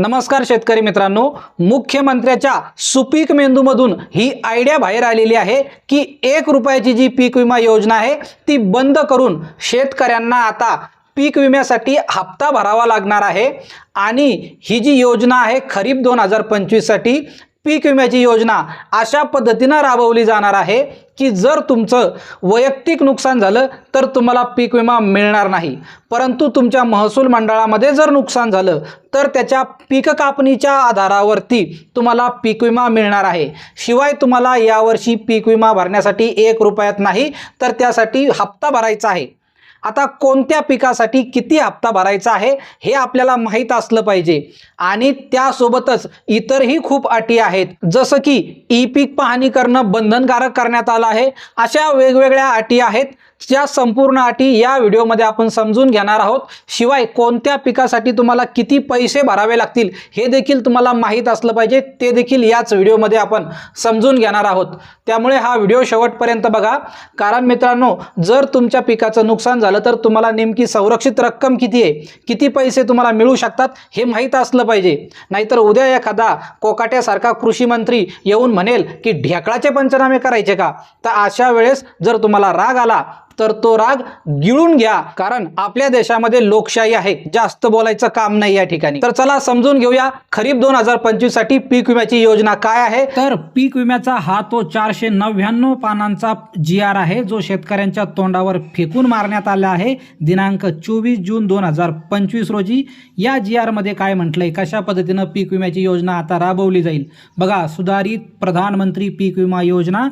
नमस्कार शेतकरी मित्रांनो मुख्यमंत्र्याच्या सुपीक मेंदूमधून ही आयडिया बाहेर आलेली आहे की एक रुपयाची जी पीक विमा योजना आहे ती बंद करून शेतकऱ्यांना आता पीक विम्यासाठी हप्ता भरावा लागणार आहे. आणि ही जी योजना आहे खरीप दोन हजार पंचवीससाठी पीक विम्याची योजना अशा पद्धतीनं राबवली जाणार आहे की जर तुमचं वैयक्तिक नुकसान झालं तर तुम्हाला पीक विमा मिळणार नाही. परंतु तुमच्या महसूल मंडळामध्ये जर नुकसान झालं तर त्याच्या पीक कापणीच्या आधारावरती तुम्हाला पीक विमा मिळणार आहे. शिवाय तुम्हाला यावर्षी पीक विमा भरण्यासाठी एक रुपयात नाही तर त्यासाठी हप्ता भरायचा आहे. आता कोणत्या पिकासाठी किती हप्ता भरायचा आहे हे आपल्याला माहीत असलं पाहिजे. आणि त्यासोबतच इतरही खूप अटी आहेत जसं की ई पीक पाहणी करणं बंधनकारक करण्यात आलं आहे अशा वेगवेगळ्या अटी आहेत. त्या संपूर्ण अटी या व्हिडिओमध्ये आपण समजून घेणार आहोत. शिवाय कोणत्या पिकासाठी तुम्हाला किती पैसे भरावे लागतील हे देखील तुम्हाला माहीत असलं पाहिजे. ते देखील याच व्हिडिओमध्ये आपण समजून घेणार आहोत. त्यामुळे हा व्हिडिओ शेवटपर्यंत बघा. कारण मित्रांनो जर तुमच्या पिकाचं नुकसान झालं तर तुम्हाला नेमकी संरक्षित रक्कम किती आहे? किती पैसे तुम्हाला मिळू शकतात? हे माहीत असलं पाहिजे. नाहीतर उद्या एखादा कोकाट्यासारखा कृषी मंत्री येऊन म्हणेल की ढेकळाचे पंचनामे करायचे का? तर अशा वेळेस जर तुम्हाला राग आला तर तो राग गिळून घ्या कारण आपल्या देशामध्ये लोकशाही आहे. जास्त बोलायचं काम नाही या ठिकाणी. तर चला समजून घेऊया खरीप दोन हजार पंचवीससाठी पीक विम्याची योजना काय आहे? तर पीक विम्याचा हा तो चारशे नव्याण्णव पानांचा जी आर आहे जो शेतकऱ्यांच्या तोंडावर फेकून मारण्यात आला आहे. दिनांक चोवीस जून दोन हजार पंचवीस रोजी या जी आरमध्ये काय म्हटलंय? कशा पद्धतीनं पीक विम्याची योजना आता राबवली जाईल? बघा सुधारित प्रधानमंत्री पीक विमा योजना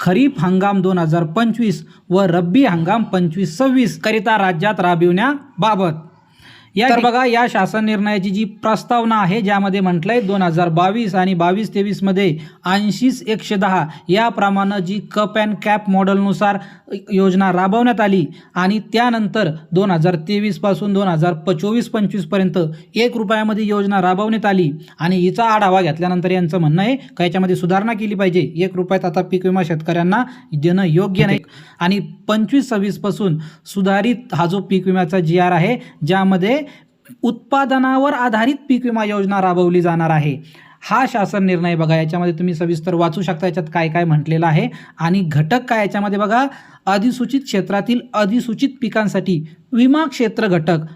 खरीप हंगाम दोन हजार पंचवीस व रब्बी हंगाम पंचवीस सव्वीस करिता राज्यात राबविण्याबाबत. या तर बघा या शासन निर्णयाची जी प्रस्तावना आहे ज्यामध्ये म्हटलंय दोन हजार बावीस आणि बावीस तेवीसमध्ये ऐंशीस एकशे दहा याप्रमाणे जी कप अँड कॅप मॉडेलनुसार योजना राबवण्यात आली आणि त्यानंतर दोन हजार तेवीसपासून दोन हजार प चोवीस पंचवीसपर्यंत एक रुपयामध्ये योजना राबवण्यात आली आणि हिचा आढावा घेतल्यानंतर यांचं म्हणणं आहे का याच्यामध्ये सुधारणा केली पाहिजे? एक रुपयात आता पीक विमा शेतकऱ्यांना देणं योग्य नाही. आणि पंचवीस सव्वीसपासून सुधारित हा जो पीक विम्याचा जी आर आहे ज्यामध्ये उत्पादनावर आधारित पीक विमा योजना राबवली जाणार आहे. हा शासन निर्णय बघा याच्यामध्ये तुम्ही सविस्तर वाचू शकता याच्यात काय काय म्हटलेलं आहे आणि घटक काय याच्यामध्ये बघा अधिसूचित क्षेत्रातील अधिसूचित पिकांसाठी विमा क्षेत्र घटक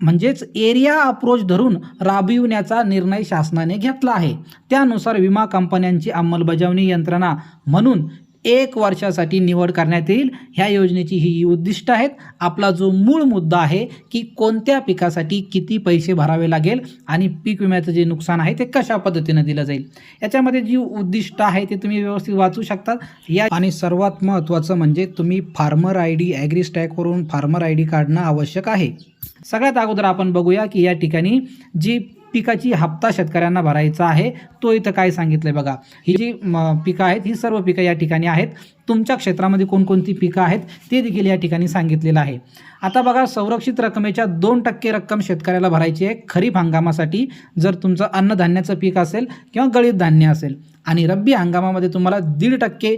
म्हणजेच एरिया अप्रोच धरून राबविण्याचा निर्णय शासनाने घेतला आहे. त्यानुसार विमा कंपन्यांची अंमलबजावणी यंत्रणा म्हणून एक वर्षासाठी निवड करण्यात येईल. ह्या योजनेची ही उद्दिष्ट आहेत. आपला जो मूळ मुद्दा आहे की कोणत्या पिकासाठी किती पैसे भरावे लागेल आणि पीक विम्याचं जे नुकसान आहे ते कशा पद्धतीनं दिलं जाईल. याच्यामध्ये जी उद्दिष्ट आहे ते तुम्ही व्यवस्थित वाचू शकता या आणि सर्वात महत्त्वाचं म्हणजे तुम्ही फार्मर आय डी ॲग्रीस्टॅकवरून फार्मर आय डी काढणं आवश्यक आहे. सगळ्यात अगोदर आपण बघूया की या ठिकाणी जी पिकाची हप्ता शेतकऱ्यांना भरायचा आहे. तो इथं काय सांगितलं आहे बघा. ही जी म, पिकं आहेत ही सर्व पिकं या ठिकाणी आहेत. तुमच्या क्षेत्रामध्ये कोणकोणती पिकं आहेत ते देखील या ठिकाणी सांगितलेलं आहे. आता बघा संरक्षित रकमेच्या दोन टक्के रक्कम शेतकऱ्याला भरायची आहे खरीप हंगामासाठी. जर तुमचं अन्नधान्याचं पीक असेल किंवा गळीत धान्य असेल आणि रब्बी हंगामामध्ये तुम्हाला दीड टक्के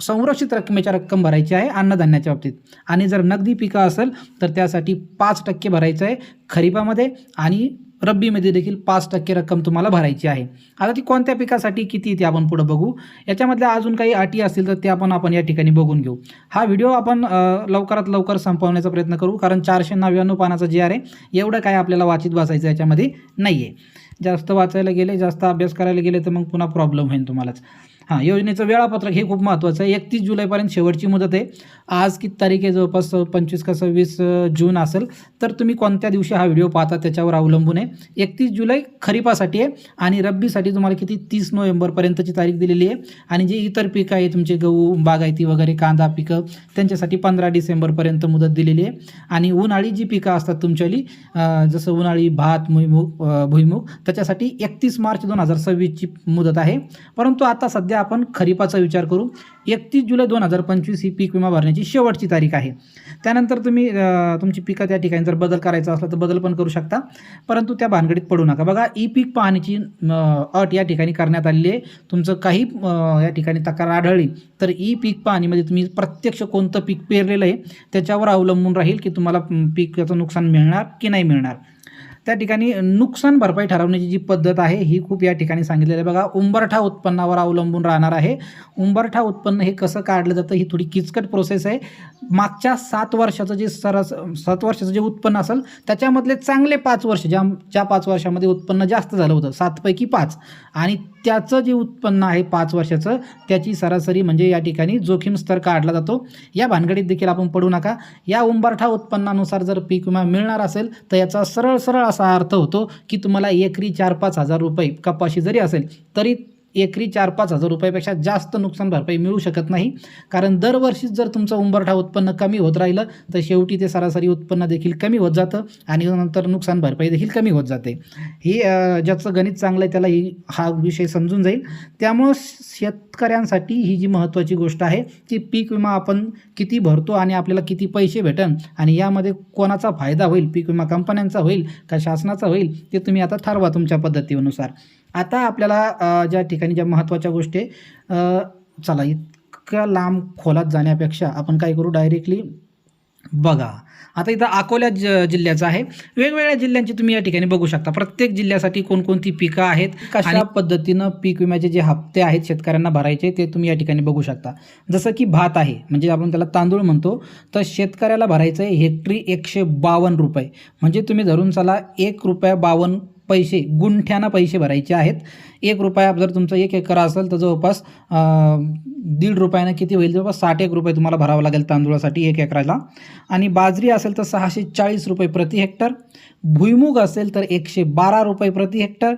संरक्षित रकमेच्या रक्कम भरायची आहे अन्नधान्याच्या बाबतीत. आणि जर नगदी पिकं असेल तर त्यासाठी पाच टक्के भरायचं आहे खरीपामध्ये आणि रब्बीमध्ये देखील पाच टक्के रक्कम तुम्हाला भरायची आहे. आता ती कोणत्या पिकासाठी किती ते आपण पुढं बघू. याच्यामधल्या अजून काही अटी असतील तर त्या पण आपण या ठिकाणी बघून घेऊ. हा व्हिडिओ आपण लवकरात लवकर संपवण्याचा प्रयत्न करू कारण चारशे नव्याण्णव पानाचा जे आहे एवढं काय आपल्याला वाचित बसायचं याच्यामध्ये नाही आहे जास्त वाचायला गेले जास्त अभ्यास करायला गेले तर मग पुन्हा प्रॉब्लेम होईल तुम्हालाच. हां योजनेचं वेळापत्रक हे खूप महत्त्वाचं आहे. एकतीस जुलैपर्यंत शेवटची मुदत आहे. आज किती तारीख आहे जवळपास? पंचवीस का सव्वीस जून असेल. तर तुम्ही कोणत्या दिवशी हा व्हिडिओ पाहता त्याच्यावर अवलंबून आहे. एकतीस जुलै खरीपासाठी आहे आणि रब्बीसाठी तुम्हाला किती? तीस नोव्हेंबरपर्यंतची तारीख दिलेली आहे. आणि जे इतर पिकं आहे तुमचे गहू बागायती वगैरे कांदा पिकं त्यांच्यासाठी पंधरा डिसेंबरपर्यंत मुदत दिलेली आहे. आणि उन्हाळी जी पिकं असतात तुमच्याली जसं उन्हाळी भात भुईमुग भुईमुग त्याच्यासाठी एकतीस मार्च दोन हजार सव्वीसची मुदत आहे. परंतु आता सध्या आपण खरीपाचा विचार करू. एकतीस जुलै दोन हजार पंचवीस ही पीक विमा भरण्याची शेवटची तारीख आहे. त्यानंतर तुम्ही तुमची पिकं त्या ठिकाणी जर बदल करायचा असला तर बदल पण करू शकता. परंतु त्या भानगडीत पडू नका. बघा ई पीक पाहण्याची अट या ठिकाणी करण्यात आलेली आहे. तुमचं काही या ठिकाणी तक्रार आढळली तर ई पीक पाहणीमध्ये तुम्ही प्रत्यक्ष कोणतं पीक पेरलेलं आहे त्याच्यावर अवलंबून राहील की तुम्हाला पिकाचं नुकसान मिळणार की नाही मिळणार. त्या ठिकाणी नुकसान भरपाई ठरवण्याची जी पद्धत आहे ही खूप या ठिकाणी सांगितलेली आहे. बघा उंबरठा उत्पन्नावर अवलंबून राहणार आहे. उंबरठा उत्पन्न हे कसं काढलं जातं ही थोडी किचकट प्रोसेस आहे. मागच्या सात वर्षाचं जे सरस सात वर्षाचं जे उत्पन्न असेल त्याच्यामधले चांगले पाच वर्ष ज्या ज्या पाच वर्षामध्ये उत्पन्न जास्त झालं होतं सातपैकी पाच. आणि त्याचं जे उत्पन्न आहे पाच वर्षाचं त्याची सरासरी म्हणजे या ठिकाणी जोखीम स्तर काढला जातो. या भानगडीत देखील आपण पडू नका. या उंबरठा उत्पन्नानुसार जर पीक विमा मिळणार असेल तर याचा सरळ सरळ असा अर्थ होतो की तुम्हाला एकरी चार पाच हजार रुपये कपाशी जरी असेल तरी एकरी चार पाच हजार रुपयापेक्षा जास्त नुकसान भरपाई मिळू शकत नाही. कारण दरवर्षीच जर तुमचं उंबरठा उत्पन्न कमी होत राहिलं तर शेवटी ते सरासरी उत्पन्न देखील कमी होत जातं आणि नंतर नुकसान भरपाई देखील कमी होत जाते. हे ज्याचं गणित चांगलं आहे त्याला ही हा विषय समजून जाईल. त्यामुळं शेतकऱ्यांसाठी ही जी महत्त्वाची गोष्ट आहे की पीक विमा आपण किती भरतो आणि आपल्याला किती पैसे भेटन आणि यामध्ये कोणाचा फायदा होईल पीक विमा कंपन्यांचा होईल का शासनाचा होईल ते तुम्ही आता ठरवा तुमच्या पद्धतीनुसार. आता आपल्याला ज्या ठिकाणी ज्या महत्त्वाच्या गोष्टी चला इतक्या लांब खोलात जाण्यापेक्षा आपण काय करू डायरेक्टली बघा आता इथं अकोला ज जिल्ह्याचं आहे. वेगवेगळ्या जिल्ह्यांची तुम्ही या ठिकाणी बघू शकता. प्रत्येक जिल्ह्यासाठी कोणकोणती पिकं आहेत कशा पद्धतीनं पीक विम्याचे जे हप्ते आहेत शेतकऱ्यांना भरायचे ते तुम्ही या ठिकाणी बघू शकता. जसं की भात आहे म्हणजे आपण त्याला तांदूळ म्हणतो तर शेतकऱ्याला भरायचं आहे हेक्टरी एकशे बावन्न रुपये. म्हणजे तुम्ही धरून चला एक रुपया बावन्न पैसे गुंठ्यानं पैसे भरायचे आहेत. एक रुपया जर तुमचं एक एकर असेल तर जवळपास दीड रुपयानं किती होईल? जवळपास साठ एक रुपये तुम्हाला भरावं लागेल तांदूळासाठी एक एकराला. आणि बाजरी असेल तर सहाशे चाळीस रुपये प्रति हेक्टर. भुईमुग असेल तर एकशे बारा रुपये प्रति हेक्टर.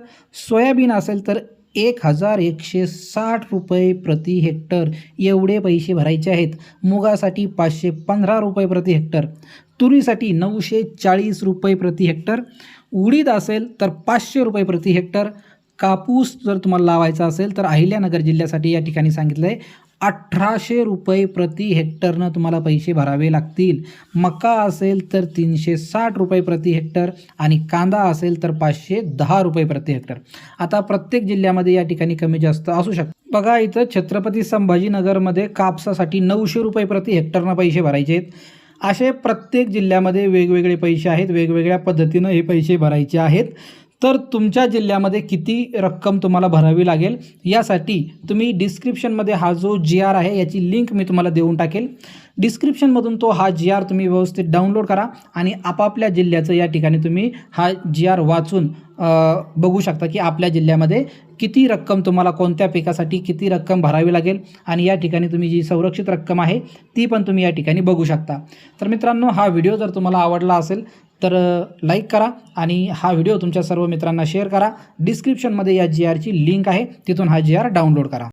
सोयाबीन असेल तर एक हजार एकशे साठ रुपये प्रति हेक्टर. एवढे पैसे भरायचे आहेत. मुगासाठी पाचशे पंधरा रुपये प्रति हेक्टर. तुरीसाठी नऊशे चाळीस रुपये प्रति हेक्टर. उडीद असेल तर पाचशे रुपये प्रति हेक्टर. कापूस जर तुम्हाला लावायचा असेल तर अहिल्यानगर जिल्ह्यासाठी या ठिकाणी सांगितलं आहे अठराशे रुपये प्रति हेक्टरनं तुम्हाला पैसे भरावे लागतील. मका असेल तर तीनशे साठ रुपये प्रति हेक्टर आणि कांदा असेल तर पाचशे दहा रुपये प्रति हेक्टर. आता प्रत्येक जिल्ह्यामध्ये या ठिकाणी कमी जास्त असू शकतं. बघा इथं छत्रपती संभाजीनगरमध्ये कापसासाठी नऊशे रुपये प्रति हेक्टरनं पैसे भरायचे आहेत. असे प्रत्येक जिल्ह्यामध्ये वेगवेगळे पैसे आहेत वेगवेगळ्या पद्धतीनं हे पैसे भरायचे आहेत. तर तुमच्या जिल्ह्यामध्ये किती रक्कम तुम्हाला भरावी लागेल? यासाठी तुम्ही डिस्क्रिप्शनमध्ये हा जो जी आर आहे याची लिंक मी तुम्हाला देऊन टाकेल. डिस्क्रिप्शनमधून तो हा जी आर तुम्ही व्यवस्थित डाउनलोड करा आणि आपापल्या जिल्ह्याचं या ठिकाणी तुम्ही हा जी आर वाचून बघू शकता की आपल्या जिल्ह्यामध्ये किती रक्कम तुम्हाला कोणत्या पिकासाठी किती रक्कम भरावी लागेल? आणि या ठिकाणी तुम्ही जी संरक्षित रक्कम आहे ती पण तुम्ही या ठिकाणी बघू शकता. तर मित्रांनो हा व्हिडिओ जर तुम्हाला आवडला असेल तर लाईक करा आणि हा व्हिडिओ तुमच्या सर्व मित्रांना शेअर करा. डिस्क्रिप्शनमध्ये या जी आरची लिंक आहे तिथून हा जी आर डाउनलोड करा.